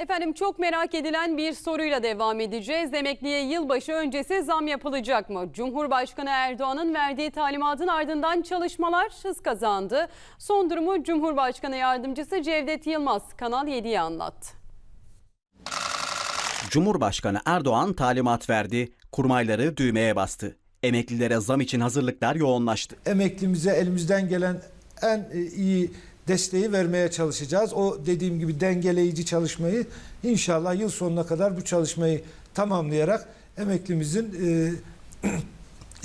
Efendim çok merak edilen bir soruyla devam edeceğiz. Emekliye yılbaşı öncesi zam yapılacak mı? Cumhurbaşkanı Erdoğan'ın verdiği talimatın ardından çalışmalar hız kazandı. Son durumu Cumhurbaşkanı Yardımcısı Cevdet Yılmaz Kanal 7'ye anlattı. Cumhurbaşkanı Erdoğan talimat verdi, kurmayları düğmeye bastı. Emeklilere zam için hazırlıklar yoğunlaştı. emeklimize elimizden gelen en e, iyi desteği vermeye çalışacağız. O dediğim gibi dengeleyici çalışmayı inşallah yıl sonuna kadar bu çalışmayı tamamlayarak emeklimizin e,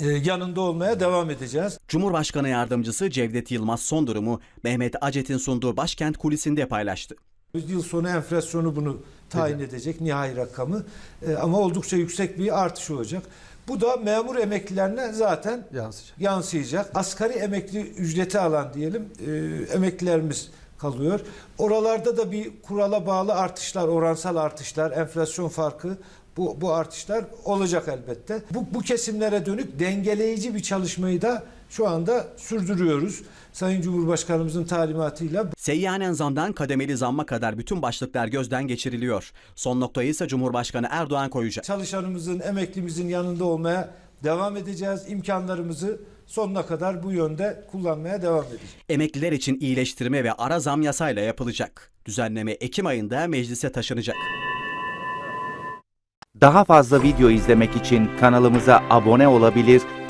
e, yanında olmaya devam edeceğiz. Cumhurbaşkanı Yardımcısı Cevdet Yılmaz son durumu Mehmet Acet'in sunduğu başkent kulisinde paylaştı. Yıl sonu enflasyonu bunu tayin edecek nihai rakamı E, ama oldukça yüksek bir artış olacak. Bu da memur emeklilerine zaten yansıyacak. yansıyacak. Asgari emekli ücreti alan diyelim e, emeklilerimiz kalıyor. Oralarda da bir kurala bağlı artışlar, oransal artışlar, enflasyon farkı bu, bu artışlar olacak elbette. Bu, bu kesimlere dönük dengeleyici bir çalışmayı da şu anda sürdürüyoruz. Sayın Cumhurbaşkanımızın talimatıyla Seyyanen zamdan kademeli zamma kadar bütün başlıklar gözden geçiriliyor. Son noktayı ise Cumhurbaşkanı Erdoğan koyacak. çalışanımızın, emeklimizin yanında olmaya devam edeceğiz. İmkanlarımızı sonuna kadar bu yönde kullanmaya devam edeceğiz. Emekliler için iyileştirme ve ara zam yasayla yapılacak. Düzenleme Ekim ayında meclise taşınacak. Daha fazla video izlemek için kanalımıza abone olabilir,